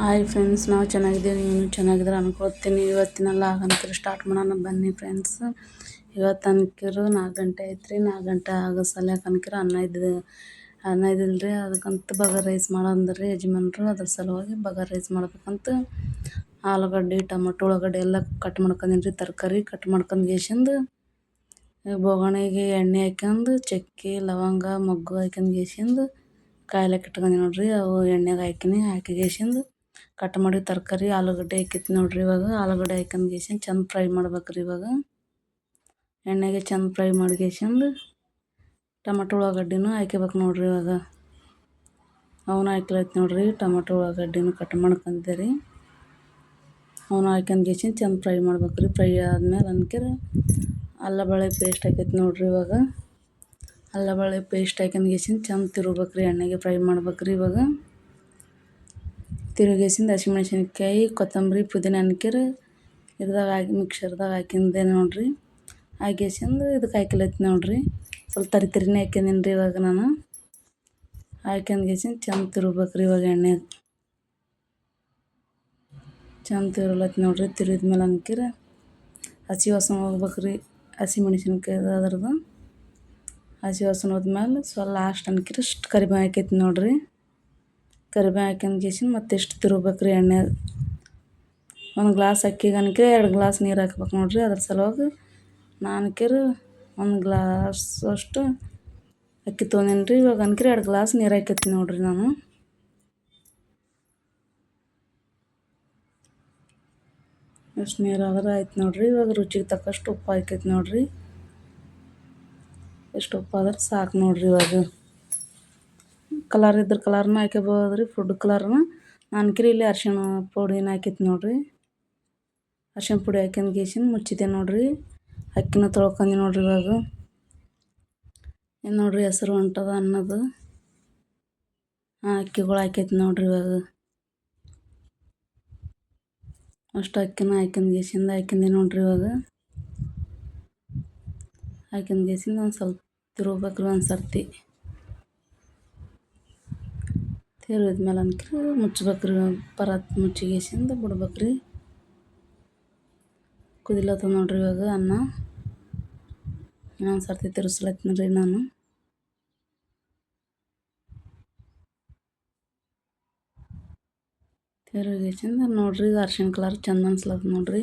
Hi friends, ನಾವು ಚೆನ್ನಾಗಿದ್ದೀವಿ, ನೀನು ಚೆನ್ನಾಗಿದ್ರೆ ಅನ್ಕೊಳ್ತೀನಿ. ಇವತ್ತಿನಲ್ಲ ಹಾಗಂತಾರೆ, ಸ್ಟಾರ್ಟ್ ಮಾಡೋಣ, ಬನ್ನಿ ಫ್ರೆಂಡ್ಸ್. ಇವತ್ತು ಅನ್ಕಿರು, ನಾಲ್ಕು ಗಂಟೆ ಐತ್ರಿ ನಾಲ್ಕು ಗಂಟೆ ಆಗೋ ಸಲ್ಯಾಕ ಅನ್ಕಿರು? ಅನ್ನ ಇದ್ದು ಅನ್ನ ಇದ್ದಿಲ್ಲ ರೀ ಅದಕ್ಕಂತ ಬಗಾರ್ ರೈಸ್ ಮಾಡಂದ್ರಿ ಯಜಮಾನ್ರು. ಅದ್ರ ಸಲುವಾಗಿ ಬಗರ್ ರೈಸ್ ಮಾಡ್ಬೇಕಂತ ಆಲೂಗಡ್ಡೆ, ಟೊಮೊಟೊ, ಉಳ್ಳಾಗಡ್ಡೆ ಎಲ್ಲ ಕಟ್ ಮಾಡ್ಕೊಂಡಿನಿ ರೀ ತರಕಾರಿ ಕಟ್ ಮಾಡ್ಕೊಂಡು ಗೇಸಿಂದು ಬೊಗಣೆಗೆ ಎಣ್ಣೆ ಹಾಕ್ಯಂದು, ಚಕ್ಕೆ, ಲವಂಗ, ಮೊಗ್ಗು ಹಾಕ್ಯಂದು ಗೇಸಿಂದು ಕಾಯಿಲೆ ಇಟ್ಕೊಂಡಿ ನೋಡ್ರಿ. ಅವು ಎಣ್ಣೆಗೆ ಹಾಕಿನಿ, ಹಾಕಿ ಗೇಸಿಂದು ಕಟ್ ಮಾಡಿ ತರಕಾರಿ, ಆಲೂಗಡ್ಡೆ ಹಾಕಿತ್ತು ನೋಡ್ರಿ ಇವಾಗ. ಆಲೂಗಡ್ಡೆ ಹಾಕೊಂಡು ಗೇಸಿಂದು ಚಂದ ಫ್ರೈ ಮಾಡ್ಬೇಕ್ರಿ ಇವಾಗ. ಎಣ್ಣೆಗೆ ಚಂದ ಫ್ರೈ ಮಾಡಿ ಗೇಸಿಂದು ಟೊಮೆಟೊ ಉಳ್ಳಾಗಡ್ಡಿನೂ ಹಾಕ್ಯಬೇಕು ನೋಡ್ರಿ ಇವಾಗ. ಅವನು ಹಾಕ್ಲೈತೆ ನೋಡ್ರಿ ಟೊಮಟೊ ಉಳ್ಳಾಗಡ್ಡಿನೂ ಕಟ್ ಮಾಡ್ಕೊಂಡೆ ರೀ ಅವನು ಹಾಕ್ಯಂದು ಗೇಸಿಂದು ಚಂದ ಫ್ರೈ ಮಾಡ್ಬೇಕ್ರಿ. ಫ್ರೈ ಆದಮೇಲೆ ಅನ್ಕಿರ ಅಲ್ಲ ಬಳೆ ಪೇಸ್ಟ್ ಹಾಕೈತಿ ನೋಡ್ರಿ ಇವಾಗ. ಅಲ್ಲ ಬಳೆ ಪೇಸ್ಟ್ ಹಾಕ್ಯಂದು ಗೇಸಿಂದು ಚಂದ ತಿರುಗ್ಬೇಕ್ರಿ, ಎಣ್ಣೆಗೆ ಫ್ರೈ ಮಾಡ್ಬೇಕ್ರಿ ಇವಾಗ. ತಿರುಗಿಸಿಂದ ಹಸಿಮೆಣ್ಸಿನ್ಕಾಯಿ, ಕೊತ್ತಂಬರಿ, ಪುದೀನ ಅನ್ಕಿರ ಇದ್ರಾಗ ಹಾಕಿ, ಮಿಕ್ಸರ್ದಾಗ ಹಾಕಿಂದೆ ನೋಡಿರಿ? ಹಾಕಿಸಿಂದು ಇದಕ್ಕೆ ಹಾಕಿಲತ್ತಿ ನೋಡಿರಿ. ಸ್ವಲ್ಪ ತರಿ ತರಿನೇ ಹಾಕಿದ್ದೀನಿ ರೀ ಇವಾಗ ನಾನು. ಹಾಕ್ಯಂದು ಗೆಸಿಂದ ಚಂದ ತಿರುಗ್ಬೇಕ್ರಿ ಇವಾಗ ಎಣ್ಣೆ. ಚಂದ ತಿರುಗ್ಲತ್ತಿ ನೋಡಿರಿ, ತಿರುಗಿದ್ಮೇಲೆ ಅನ್ಕಿರ ಹಸಿ ವಾಸನೆ ಹೋಗ್ಬೇಕ್ರಿ. ಹಸಿ ಮೆಣಸಿನ್ಕಾಯಿ ಅದ್ರದ್ದು. ಹಸಿ ವಾಸನೆ ಹೋದ್ಮೇಲೆ ಸ್ವಲ್ಪ ಲಾಸ್ಟ್ ಅನ್ಕಿರಿ ಇಷ್ಟು ಕರಿಬೇವು ಹಾಕೈತಿ ನೋಡ್ರಿ. ಕರಿಬೇವು ಹಾಕ್ಯಂದು ಗೇಸಿಂದ ಮತ್ತೆ ಇಷ್ಟು ತಿರುಗ್ಬೇಕು ರೀ ಎಣ್ಣೆ. ಒಂದು ಗ್ಲಾಸ್ ಅಕ್ಕಿಗೆ ಎರಡು ಗ್ಲಾಸ್ ನೀರು ಹಾಕ್ಬೇಕು ನೋಡಿರಿ ಅದ್ರ ಸಲುವಾಗಿ ನಾನ್ಕಿರ ಒಂದು ಗ್ಲಾಸ್ ಅಷ್ಟು ಅಕ್ಕಿ ತೊಗೊಂಡೇನಿ ರೀ ಇವಾಗ ಅನ್ಕಿರ ಎರಡು ಗ್ಲಾಸ್ ನೀರು ಹಾಕೈತಿ ನೋಡಿರಿ ನಾನು. ಅಷ್ಟು ನೀರು ಆದ್ರೆ ಆಯ್ತು ನೋಡಿರಿ. ಇವಾಗ ರುಚಿಗೆ ತಕ್ಕಷ್ಟು ಉಪ್ಪು ಹಾಕೈತಿ ನೋಡಿರಿ. ಎಷ್ಟು ಉಪ್ಪು ಆದ್ರೆ ಸಾಕು ನೋಡಿರಿ ಇವಾಗ. ಕಲರ್ ಇದ್ರೆ ಕಲರ್ನ ಹಾಕ್ಯಬೋದು ರೀ ಫುಡ್ ಕಲರ್ನ ನಾನ್ಕಿರಿ ಇಲ್ಲಿ ಅರ್ಶಿಣ ಪುಡಿನ ಹಾಕಿತ್ತು ನೋಡಿರಿ. ಅರ್ಶಿಣ ಪುಡಿ ಹಾಕ್ಯಂದು ಗೇಸಿನ ಮುಚ್ಚಿದೆ ನೋಡಿರಿ. ಅಕ್ಕಿನ ತೊಳ್ಕೊಂಡಿ ನೋಡ್ರಿ ಇವಾಗ. ಏನು ನೋಡ್ರಿ ಹೆಸರು ಹೊಂಟದ ಅನ್ನೋದು. ಅಕ್ಕಿಗಳು ಹಾಕೈತಿ ನೋಡ್ರಿ ಇವಾಗ. ಅಷ್ಟು ಅಕ್ಕಿನ ಹಾಕ್ಯಂದು ಗೇಸಿಂದ ಹಾಕಿಂದೆ ನೋಡ್ರಿ ಇವಾಗ. ಹಾಕ್ಯಂದು ಗೇಸಿಂದ ಒಂದು ಸ್ವಲ್ಪ ತಿರುಗ್ಬೇಕ್ರಿ ಒಂದು ಸರ್ತಿ. ತಿರುಗಿದ್ಮೇಲೆ ಅನ್ಕ್ರಿ ಮುಚ್ಬೇಕ್ರಿ ಪರತ್ ಮುಚ್ಚಿಗೇಸಿಂದ ಬಿಡ್ಬೇಕ್ರಿ. ಕುದಿಲತ್ತದ ನೋಡ್ರಿ ಇವಾಗ ಅನ್ನ. ಇನ್ನೊಂದು ಸರ್ತಿ ತಿರ್ಸ್ಲತ್ತೀನಿ ರೀ ನಾನು ತಿರುಗಿಸಿಂದ ನೋಡ್ರಿ ಅರ್ಶಿನ ಕಲರ್ ಚಂದ ಅನ್ಸ್ಲತ್ತ ನೋಡ್ರಿ.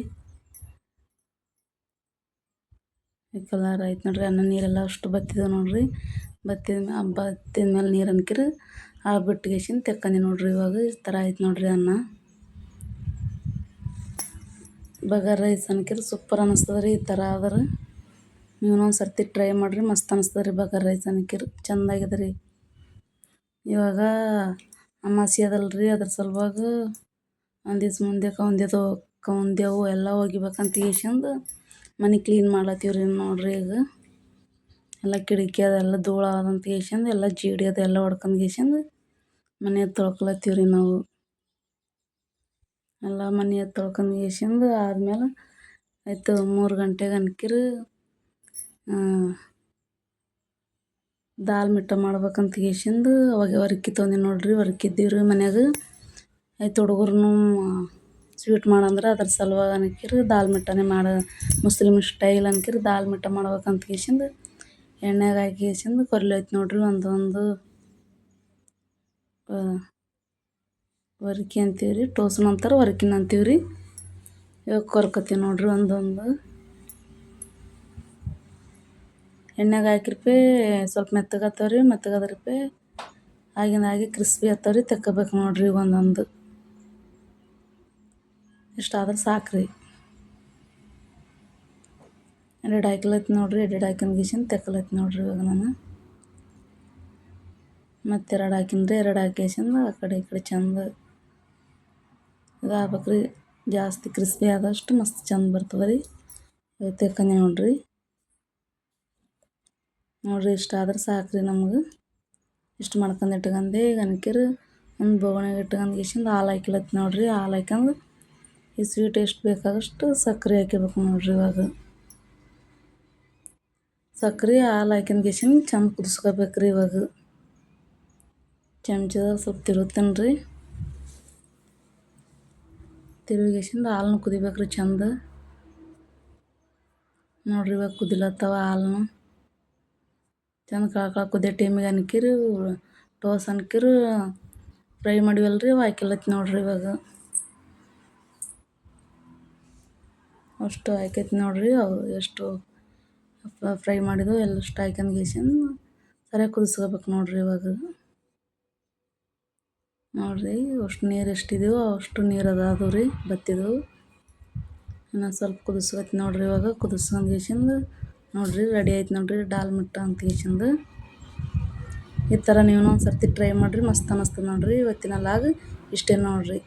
ಕಲರ್ ಆಯ್ತು ನೋಡ್ರಿ, ಅನ್ನ ನೀರೆಲ್ಲ ಅಷ್ಟು ಬತ್ತಿದೆ ನೋಡ್ರಿ. ಬತ್ತಿದ ಬತ್ತಿದ ಮೇಲೆ ನೀರು ಅನ್ಕಿರಿ. ಆ ಬಿಟ್ಟಿಗೆಸಿಂದ ತೆಕ್ಕಂದಿ ನೋಡ್ರಿ ಇವಾಗ. ಈ ಥರ ಆಯ್ತು ನೋಡ್ರಿ ಅನ್ನ. ಬಗಾರ್ ರೈಸ್ ಅನ್ಕಿರ, ಸೂಪರ್ ಅನ್ನಿಸ್ತದೆ ರೀ ಈ ಥರ ಆದ್ರೆ. ನೀವು ಒಂದು ಸರ್ತಿ ಟ್ರೈ ಮಾಡಿರಿ, ಮಸ್ತ್ ಅನಿಸ್ತದೆ ರೀ ಬಗಾರ್ ರೈಸ್ ಅನ್ಕಿರ. ಚೆಂದಾಗಿದೆ ರೀ ಇವಾಗ ಅಮಾಸಿ ಅದಲ್ರಿ, ಅದ್ರ ಸಲುವಾಗಿ ಒಂದು ದಿವ್ಸ ಮುಂದೆ ಕೌಂದ್ಯದು ಕೌಂದ್ಯವು ಎಲ್ಲ ಒಗಿಬೇಕಂತ ಈಶಂದು ಮನೆ ಕ್ಲೀನ್ ಮಾಡ್ಲತ್ತೀವಿ ರೀ ನೋಡ್ರಿ ಈಗ. ಎಲ್ಲ ಕಿಟಕಿ ಅದೆಲ್ಲ ಧೂಳು ಆದಂತ ಎಲ್ಲ ಜೀಡಿ ಅದೆಲ್ಲ ಹೊಡ್ಕೊಂಡು ಗೇಸಿಂದ ಮನೆ ತೊಳ್ಕೊಳತ್ತೀವಿ ರೀ ನಾವು. ಎಲ್ಲ ಮನೆ ತೊಳ್ಕೊಂಡು ಗೇಸಿಂದ ಆದ್ಮೇಲೆ ಆಯಿತು ಮೂರು ಗಂಟೆಗೆ ಅನ್ಕಿರು ದಾಲ್ ಮಿಟ್ಟ ಮಾಡ್ಬೇಕಂತ ಗೇಸಿಂದ ಅವಾಗ ವರ್ಕಿ ತೊಗೊಂಡಿ ನೋಡ್ರಿ ವರ್ಕಿದ್ದೀವಿ ರೀ ಮನ್ಯಾಗ. ಆಯ್ತು ಹುಡುಗರು ಸ್ವೀಟ್ ಮಾಡಂದ್ರೆ ಅದ್ರ ಸಲುವಾಗಿ ಅನ್ಕಿರು ದಾಲ್ ಮಿಟ್ಟನೇ ಮಾಡ, ಮುಸ್ಲಿಮ್ ಸ್ಟೈಲ್ ಅನ್ಕಿರು ದಾಲ್ ಮಿಟ್ಟ ಮಾಡ್ಬೇಕಂತ ಗೇಸಿಂದ ಎಣ್ಣೆಗೆ ಹಾಕಿ ಗೇಸಿಂದ ಕೊರ್ಲೈತೆ ನೋಡ್ರಿ ಒಂದೊಂದು ವರ್ಕಿ ಅಂತೀವಿ ರೀ ಟೋಸನ್ ಅಂತಾರೆ ವರ್ಕಿನ ಅಂತೀವಿ ರೀ ಇವಾಗ ಕೊರ್ಕೊತೀವಿ ನೋಡ್ರಿ ಒಂದೊಂದು. ಎಣ್ಣೆಗೆ ಹಾಕಿರ್ಪೆ ಸ್ವಲ್ಪ ಮೆತ್ತಗತ್ತವ್ರಿ ಮೆತ್ತಗಾದ್ರಪೆ ಆಗಿಂದ ಹಾಗೆ ಕ್ರಿಸ್ಪಿ ಆತಾವ ತೆಕ್ಕಬೇಕು ನೋಡ್ರಿ ಒಂದೊಂದು. ಇಷ್ಟಾದ್ರೆ ಸಾಕು ರೀ ಎರಡು ಹಾಕ್ಲೈತಿ ನೋಡ್ರಿ, ಎರಡು ಹಾಕಿನ ಗೀಸಿಂದ ತೆಕ್ಕಲೈತಿ ನೋಡ್ರಿ ಇವಾಗ ನಾನು. ಮತ್ತೆ ಎರಡು ಹಾಕಿನ್ರಿ, ಎರಡು ಹಾಕೇಸಿಂದ ಆ ಕಡೆ ಈ ಕಡೆ ಚಂದ ಇದು ರೀ ಜಾಸ್ತಿ ಕ್ರಿಸ್ಪಿ ಆದಷ್ಟು ಮಸ್ತ್ ಚಂದ ಬರ್ತದೆ ರೀ. ತೆಕ್ಕನೆ ನೋಡ್ರಿ. ನೋಡ್ರಿ ಇಷ್ಟ ಆದ್ರೆ ಸಾಕ್ರಿ ನಮಗೆ. ಇಷ್ಟು ಮಾಡ್ಕೊಂಡು ಇಟ್ಕೊಂಡೆ, ಈಗ ಒಂದು ಬೊಗಣೆಗೆ ಇಟ್ಕೊಂಡು ಗಿಶಿಂದ ಹಾಲು ಹಾಕಿಲತ್ತು ನೋಡ್ರಿ. ಹಾಲು ಹಾಕ್ಯಂದು ಈ ಸ್ವೀಟ್ ಎಷ್ಟು ಬೇಕಾದಷ್ಟು ಸಕ್ಕರೆ ಹಾಕಿಬೇಕು ನೋಡ್ರಿ ಇವಾಗ. ಸಕ್ರೆ ಹಾಲು ಹಾಕಿನ ಗಿಶಿಂದ ಚಂದ ಕುದಿಸ್ಕೋಬೇಕು ರೀ ಇವಾಗ ಚಮಚದಾಗ ಸ್ವಲ್ಪ ತಿರುಗ್ತೀನಿ ರೀ ತಿರುಗಿಸಿಂದ ಹಾಲನ್ನು ಕುದಿಬೇಕ್ರಿ ಚಂದ. ನೋಡ್ರಿ ಇವಾಗ ಕುದಿಲತ್ತವ ಹಾಲನ್ನು ಚಂದ ಕಳ್ಕಳ ಕುದಿಯೋ ಟೈಮಿಗೆ ಅನ್ಕಿರಿ, ಟೋಸ್ ಅನ್ಕಿರಿ, ಫ್ರೈ ಮಾಡಿವಲ್ರಿ ಹಾಕಿಲತ್ತಿ ನೋಡ್ರಿ ಇವಾಗ. ಅಷ್ಟು ಹಾಕೈತಿ ನೋಡ್ರಿ ಅವು, ಎಷ್ಟು ಫ್ರೈ ಮಾಡಿದ್ದು ಎಲ್ಲ ಸ್ಟ್ರೈಕನ್ ಹಾಕ್ಯಂದು ಗೇಸಿಂದ ಸರಿಯಾಗಿ ಕುದಿಸ್ಕೋಬೇಕು ನೋಡಿರಿ ಇವಾಗ. ನೋಡಿರಿ, ಅಷ್ಟು ನೀರು ಎಷ್ಟಿದೆಯೋ ಅಷ್ಟು ನೀರು ಅದಾದವು ರೀ, ಬತ್ತಿದವು. ಇನ್ನು ಸ್ವಲ್ಪ ಕುದಿಸ್ಕೊತಿ ನೋಡ್ರಿ ಇವಾಗ, ಕುದಿಸ್ಕೊಂಡು ಗೇಸಿಂದ ನೋಡ್ರಿ ರೆಡಿ ಆಯ್ತು ನೋಡಿರಿ ಡಾಲ್ ಮಿಟ್ಟ ಅಂತ ಗೇಸಿಂದ ಈ ಥರ ನೀವು ಒಂದು ಸರ್ತಿ ಟ್ರೈ ಮಾಡಿರಿ, ಮಸ್ತ್ ಅನ್ನಿಸ್ತದೆ ನೋಡಿರಿ, ಇವತ್ತಿನ ಲಾಗ್ ಇಷ್ಟೇ ನೋಡ್ರಿ.